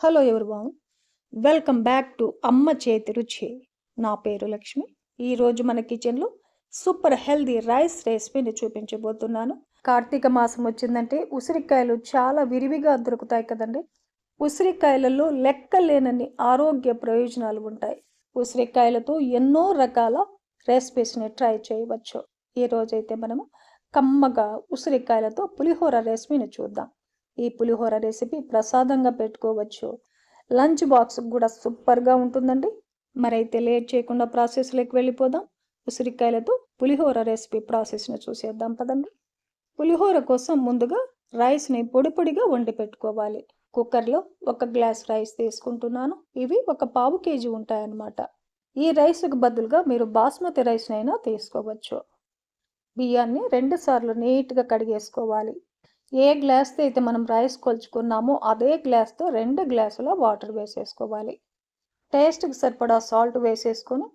Hello everyone welcome back to అమ్మ చేతి రుచి. నా పేరు లక్ష్మి. ఈరోజు మన కిచెన్లో సూపర్ హెల్దీ రైస్ రెసిపీని చూపించబోతున్నాను. కార్తీక మాసం వచ్చిందంటే ఉసిరికాయలు చాలా విరివిగా దొరుకుతాయి కదండి. ఉసిరికాయలలో లెక్కలేనన్ని ఆరోగ్య ప్రయోజనాలు ఉంటాయి. ఉసిరికాయలతో ఎన్నో రకాల రెసిపీస్ని ట్రై చేయవచ్చు. ఈరోజైతే మనము కమ్మగా ఉసిరికాయలతో పులిహోర రెసిపీని చూద్దాం. ఈ పులిహోర రెసిపీ ప్రసాదంగా పెట్టుకోవచ్చు. లంచ్ బాక్స్ కూడా సూపర్గా ఉంటుందండి. మరైతే లేట్ చేయకుండా ప్రాసెస్లోకి వెళ్ళిపోదాం. ఉసిరికాయలతో పులిహోర రెసిపీ ప్రాసెస్ని చూసేద్దాం పదండి. పులిహోర కోసం ముందుగా రైస్ని పొడి పొడిగా వండి పెట్టుకోవాలి. కుక్కర్లో ఒక గ్లాస్ రైస్ తీసుకుంటున్నాను. ఇవి ఒక పావు కేజీ ఉంటాయన్నమాట. ఈ రైస్కు బదులుగా మీరు బాస్మతి రైస్నైనా తీసుకోవచ్చు. బియ్యాన్ని రెండుసార్లు నీట్గా కడిగేసుకోవాలి. ఏ గ్లాస్తో అయితే మనం రైస్ కొలుచుకున్నామో అదే గ్లాస్తో రెండు గ్లాసుల వాటర్ వేసేసుకోవాలి. టేస్ట్కి సరిపడా సాల్ట్ వేసేసుకొని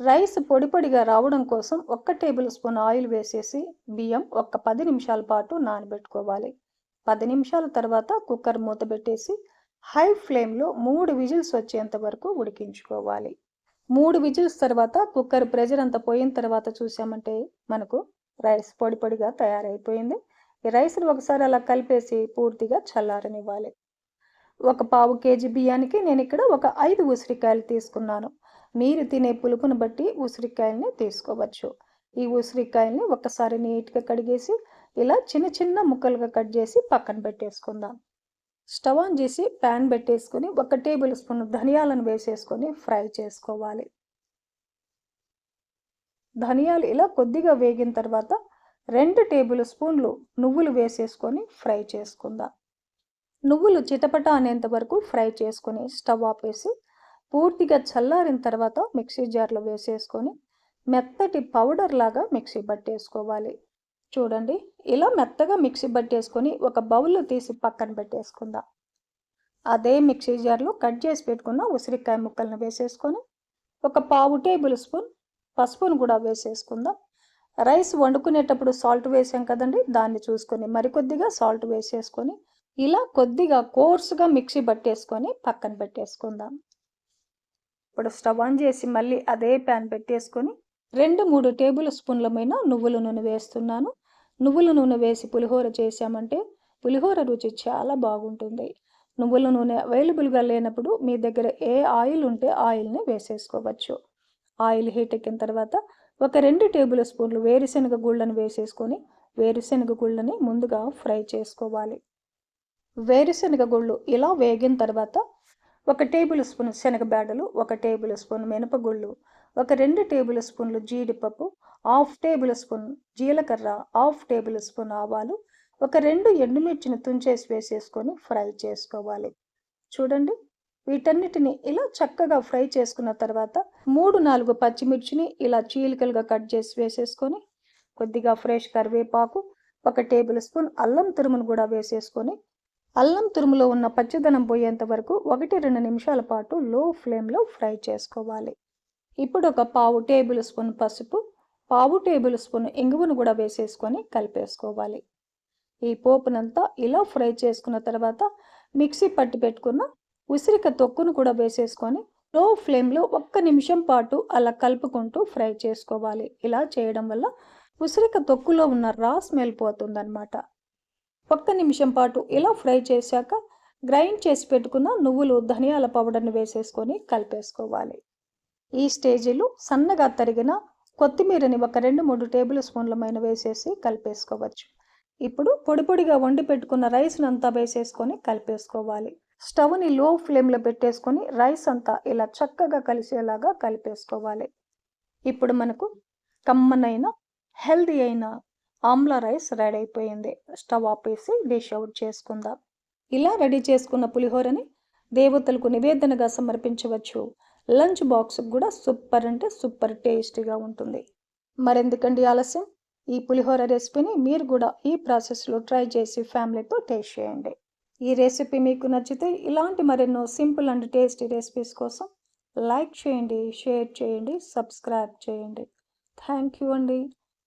రైస్ పొడి పొడిగా రావడం కోసం ఒక్క టేబుల్ స్పూన్ ఆయిల్ వేసేసి బియ్యం ఒక పది నిమిషాల పాటు నానబెట్టుకోవాలి. పది నిమిషాల తర్వాత కుక్కర్ మూత పెట్టేసి హై ఫ్లేమ్లో మూడు విజిల్స్ వచ్చేంత వరకు ఉడికించుకోవాలి. మూడు విజిల్స్ తర్వాత కుక్కర్ ప్రెజర్ అంతా పోయిన తర్వాత చూసామంటే మనకు రైస్ పొడి పొడిగా తయారైపోయింది. ఈ రైస్ని ఒకసారి అలా కలిపేసి పూర్తిగా చల్లారనివ్వాలి. ఒక పావు కేజీ బియ్యానికి నేను ఇక్కడ ఒక ఐదు ఉసిరికాయలు తీసుకున్నాను. మీరు తినే పులుపును బట్టి ఉసిరికాయల్ని తీసుకోవచ్చు. ఈ ఉసిరికాయల్ని ఒకసారి నీట్గా కడిగేసి ఇలా చిన్న చిన్న ముక్కలుగా కట్ చేసి పక్కన పెట్టేసుకుందాం. స్టవ్ ఆన్ చేసి ప్యాన్ పెట్టేసుకొని ఒక టేబుల్ స్పూన్ ధనియాలను వేసేసుకొని ఫ్రై చేసుకోవాలి. ధనియాలు ఇలా కొద్దిగా వేగిన తర్వాత రెండు టేబుల్ స్పూన్లు నువ్వులు వేసేసుకొని ఫ్రై చేసుకుందాం. నువ్వులు చిటపట అనేంత వరకు ఫ్రై చేసుకొని స్టవ్ ఆపేసి పూర్తిగా చల్లారిన తర్వాత మిక్సీ జార్లో వేసేసుకొని మెత్తటి పౌడర్ లాగా మిక్సీ పట్టేసుకోవాలి. చూడండి ఇలా మెత్తగా మిక్సీ పట్టేసుకొని ఒక బౌల్లో తీసి పక్కన పెట్టేసుకుందాం. అదే మిక్సీ జార్లో కట్ చేసి పెట్టుకున్న ఉసిరికాయ ముక్కలను వేసేసుకొని ఒక పావు టేబుల్ స్పూన్ పసుపును కూడా వేసేసుకుందాం. రైస్ వండుకునేటప్పుడు సాల్ట్ వేసాం కదండి దాన్ని చూసుకొని మరికొద్దిగా సాల్ట్ వేసేసుకొని ఇలా కొద్దిగా కోర్సుగా మిక్సీ పట్టేసుకొని పక్కన పెట్టేసుకుందాం. ఇప్పుడు స్టవ్ ఆన్ చేసి మళ్ళీ అదే ప్యాన్ పెట్టేసుకొని రెండు మూడు టేబుల్ స్పూన్లమైన నువ్వుల నూనె వేస్తున్నాను. నువ్వుల నూనె వేసి పులిహోర చేసామంటే పులిహోర రుచి చాలా బాగుంటుంది. నువ్వుల నూనె అవైలబుల్గా లేనప్పుడు మీ దగ్గర ఏ ఆయిల్ ఉంటే ఆయిల్ని వేసేసుకోవచ్చు. ఆయిల్ హీట్ ఎక్కిన తర్వాత ఒక రెండు టేబుల్ స్పూన్లు వేరుశనగ గుళ్ళను వేసేసుకొని వేరుశనగ గుళ్ళని ముందుగా ఫ్రై చేసుకోవాలి. వేరుశనగ గుళ్ళు ఇలా వేగిన తర్వాత ఒక టేబుల్ స్పూన్ శనగబేడలు ఒక టేబుల్ స్పూన్ మినపగుళ్ళు ఒక రెండు టేబుల్ స్పూన్లు జీడిపప్పు హాఫ్ టేబుల్ స్పూన్ జీలకర్ర హాఫ్ టేబుల్ స్పూన్ ఆవాలు ఒక రెండు ఎండుమిర్చిని తుంచేసి వేసేసుకొని ఫ్రై చేసుకోవాలి. చూడండి వీటన్నిటిని ఇలా చక్కగా ఫ్రై చేసుకున్న తర్వాత మూడు నాలుగు పచ్చిమిర్చిని ఇలా చీలికలుగా కట్ చేసి వేసేసుకొని కొద్దిగా ఫ్రెష్ కరివేపాకు ఒక టేబుల్ స్పూన్ అల్లం తురుమును కూడా వేసేసుకొని అల్లం తురుములో ఉన్న పచ్చిదనం పోయేంత వరకు ఒకటి రెండు నిమిషాల పాటు లో ఫ్లేమ్లో ఫ్రై చేసుకోవాలి. ఇప్పుడు ఒక పావు టేబుల్ స్పూన్ పసుపు పావు టేబుల్ స్పూన్ ఇంగువను కూడా వేసేసుకొని కలిపేసుకోవాలి. ఈ పోపునంతా ఇలా ఫ్రై చేసుకున్న తర్వాత మిక్సీ పట్టి పెట్టుకున్న ఉసిరిక తొక్కును కూడా వేసేసుకొని లో ఫ్లేమ్లో ఒక్క నిమిషం పాటు అలా కలుపుకుంటూ ఫ్రై చేసుకోవాలి. ఇలా చేయడం వల్ల ఉసిరిక తొక్కులో ఉన్న రా స్మెల్ పోతుందన్నమాట. ఒక్క నిమిషం పాటు ఇలా ఫ్రై చేశాక గ్రైండ్ చేసి పెట్టుకున్న నువ్వులు ధనియాల పౌడర్ని వేసేసుకొని కలిపేసుకోవాలి. ఈ స్టేజీలో సన్నగా తరిగిన కొత్తిమీరని ఒక రెండు మూడు టేబుల్ స్పూన్లమైన వేసేసి కలిపేసుకోవచ్చు. ఇప్పుడు పొడి పొడిగా వండి పెట్టుకున్న రైస్ని అంతా వేసేసుకొని కలిపేసుకోవాలి. స్టవ్ని లో ఫ్లేమ్లో పెట్టేసుకొని రైస్ అంతా ఇలా చక్కగా కలిసేలాగా కలిపేసుకోవాలి. ఇప్పుడు మనకు కమ్మనైన హెల్దీ అయిన ఆమ్లా రైస్ రెడీ అయిపోయింది. స్టవ్ ఆపేసి డిష్ అవుట్ చేసుకుందాం. ఇలా రెడీ చేసుకున్న పులిహోరని దేవతలకు నివేదనగా సమర్పించవచ్చు. లంచ్ బాక్స్ కూడా సూపర్ అంటే సూపర్ టేస్టీగా ఉంటుంది. మరెందుకండి ఆలస్యం? ఈ పులిహోర రెసిపీని మీరు కూడా ఈ ప్రాసెస్లో ట్రై చేసి ఫ్యామిలీతో టేస్ట్ చేయండి. ఈ రెసిపీ మీకు నచ్చితే ఇలాంటి మరెన్నో సింపుల్ అండ్ టేస్టీ రెసిపీస్ కోసం లైక్ చేయండి షేర్ చేయండి సబ్స్క్రైబ్ చేయండి. థ్యాంక్ యూ అండి.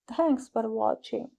Thanks for watching.